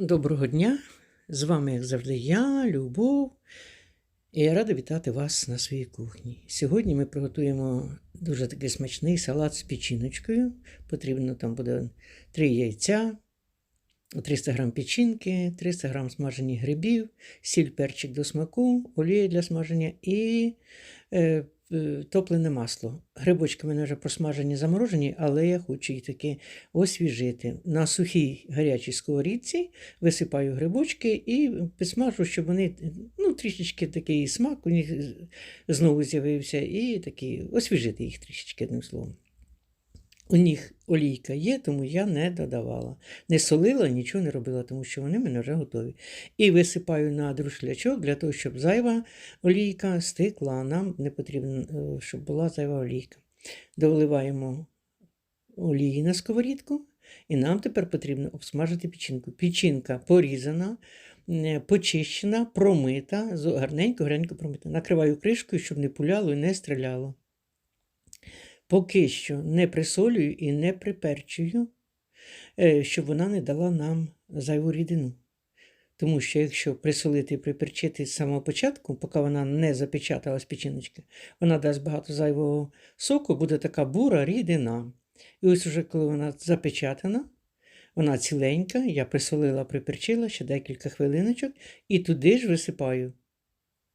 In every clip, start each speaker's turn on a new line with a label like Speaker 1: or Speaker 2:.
Speaker 1: Доброго дня! З вами, як завжди, я, Любов, і я рада вітати вас на своїй кухні. Сьогодні ми приготуємо дуже такий смачний салат з печіночкою. Потрібно там буде 3 яйця, 300 г печінки, 300 г смажені грибів, сіль перчик до смаку, олія для смаження і е, топлене масло. Грибочки в мене вже просмажені, заморожені, але я хочу їх таки освіжити. На сухій гарячій сковорідці висипаю грибочки і підсмажу, щоб вони ну, трішечки такий смак у них знову з'явився, і такий освіжити їх трішечки одним словом. У них олійка є, тому я не додавала. Не солила, нічого не робила, тому що вони в мене вже готові. І висипаю на друшлячок для того, щоб зайва олійка стикла. Нам не потрібно, е, щоб була зайва олійка. Доливаємо олії на сковорідку, і нам тепер потрібно обсмажити печінку. Печінка порізана, е, почищена, промита, з- гарненько, гарненько промита. Накриваю кришкою, щоб не пуляло і не стріляло. Поки що не присолюю і не приперчую, е, щоб вона не дала нам зайву рідину. Тому що якщо присолити і приперчити з самого початку, поки вона не запечаталась печіночка, вона дасть багато зайвого соку, буде така бура рідина. І ось уже коли вона запечатана, вона ціленька, я присолила, приперчила ще декілька хвилиночок, і туди ж висипаю.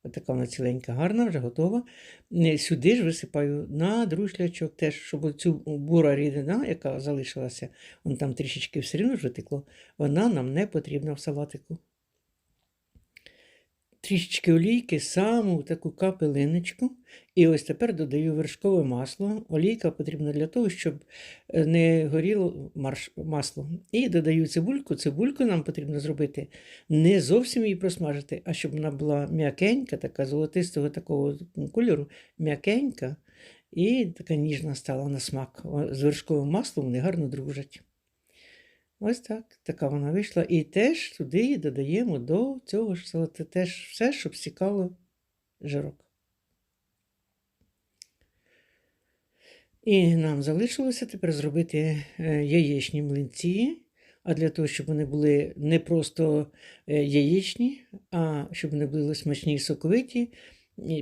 Speaker 1: Отака вона ціленька, гарна, вже готова. Е, Сюди ж висипаю на друшлячок, теж, щоб цю бура рідина, яка залишилася, вон там трішечки все рівно ж витекло, вона нам не потрібна в салатику. Трішечки олійки, саму таку капелиночку. І ось тепер додаю вершкове масло. Олійка потрібна для того, щоб е, не горіло масло. І додаю цибульку. Цибульку нам потрібно зробити не зовсім її просмажити, а щоб вона була м'якенька, така золотистого такого кольору, м'якенька і така ніжна стала на смак. З вершковим маслом вони гарно дружать. Ось так, така вона вийшла. І теж туди додаємо до цього ж салату теж все, щоб стікало жирок. І нам залишилося тепер зробити е, яєчні млинці. А для того, щоб вони були не просто е, яєчні, а щоб вони були смачні і соковиті,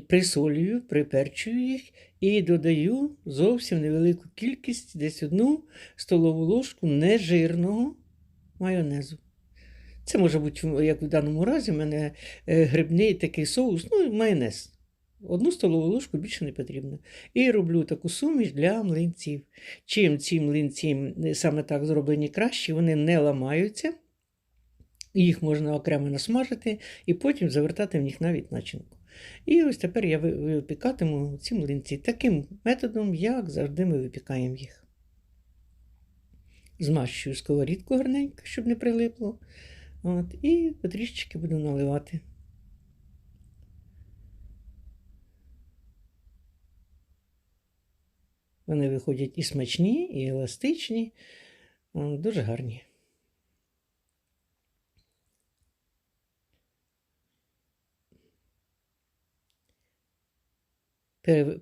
Speaker 1: присолюю, приперчую їх і додаю зовсім невелику кількість, десь одну столову ложку нежирного майонезу. Це може бути, як в даному разі, в мене е, грибний такий соус, ну, майонез. Одну столову ложку більше не потрібно. І роблю таку суміш для млинців. Чим ці млинці саме так зроблені краще, вони не ламаються, їх можна окремо насмажити і потім завертати в них навіть начинку. І ось тепер я випікатиму ці млинці таким методом, як завжди ми випікаємо їх. Змащую сковорідку гарненько, щоб не прилипло. От, і потрішечки буду наливати. Вони виходять і смачні, і еластичні, дуже гарні.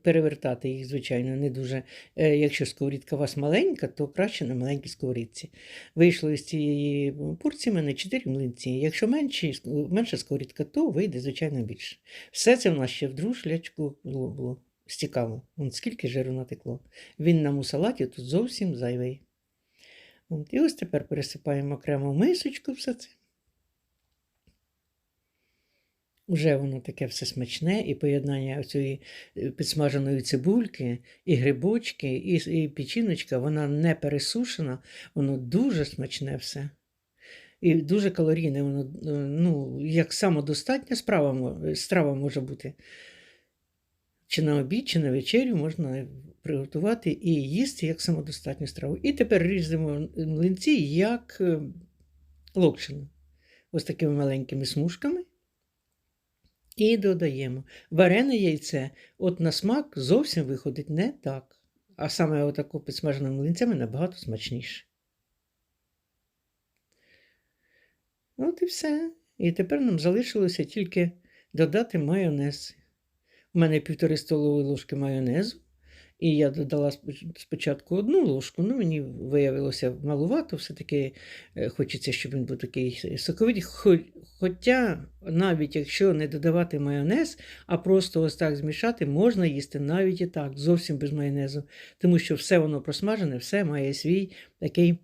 Speaker 1: Перевертати їх, звичайно, не дуже. Е, Якщо сковорідка у вас маленька, то краще на маленькій сковорідці. Вийшло із цієї порції в мене 4 млинці. Якщо менші, менша сковорідка, то вийде, звичайно, більше. Все це в нас ще в друшлячку було, стікало. Вон скільки жиру натекло. Він нам у салаті тут зовсім зайвий. От, і ось тепер пересипаємо окремо в мисочку все це. Уже воно таке все смачне, і поєднання цієї підсмаженої цибульки, і грибочки, і, і печіночка, вона не пересушена, воно дуже смачне все. І дуже калорійне, воно е, ну, як самодостатня справа, страва може бути. Чи на обід, чи на вечерю можна приготувати і їсти як самодостатню страву. І тепер різемо млинці як е, локшину. Ось такими маленькими смужками. І додаємо. Варене яйце, от на смак зовсім виходить не так. А саме отаку підсмаженими млинцями набагато смачніше. От і все. І тепер нам залишилося тільки додати майонез. У мене півтори столової ложки майонезу. І я додала спочатку одну ложку, ну мені виявилося малувато, все-таки е, хочеться, щоб він був такий соковитий. Хоча, навіть якщо не додавати майонез, а просто ось так змішати, можна їсти навіть і так, зовсім без майонезу. Тому що все воно просмажене, все має свій такий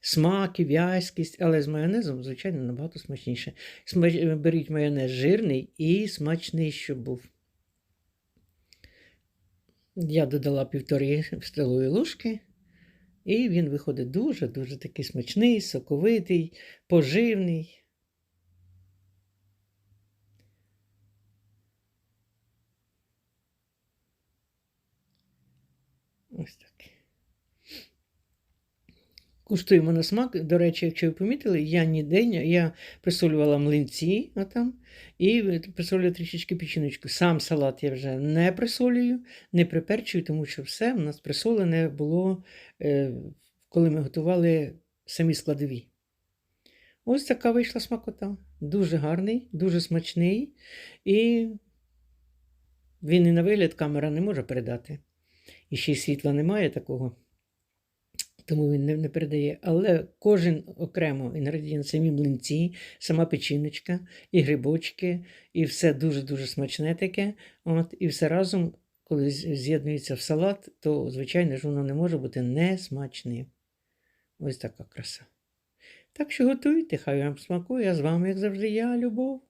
Speaker 1: смак і в'язкість, але з майонезом, звичайно, набагато смачніше. Сма- Беріть майонез жирний і смачний, щоб був. Я додала півтори столової ложки, і він виходить дуже-дуже такий смачний, соковитий, поживний. Ось так. Куштуємо на смак. До речі, якщо ви помітили, я ніде я присолювала млинці отам, і присолюю трішечки печіночку. Сам салат я вже не присолюю, не приперчую, тому що все в нас присолене було, е, коли ми готували самі складові. Ось така вийшла смакота. Дуже гарний, дуже смачний. І він і на вигляд камера не може передати. І ще й світла немає такого тому він не, передає. Але кожен окремо інгредієнт, самі млинці, сама печіночка, і грибочки, і все дуже-дуже смачне таке. От, і все разом, коли з'єднується в салат, то, звичайно ж, воно не може бути не смачним. Ось така краса. Так що готуйте, хай вам смакує, а з вами, як завжди, я, Любов.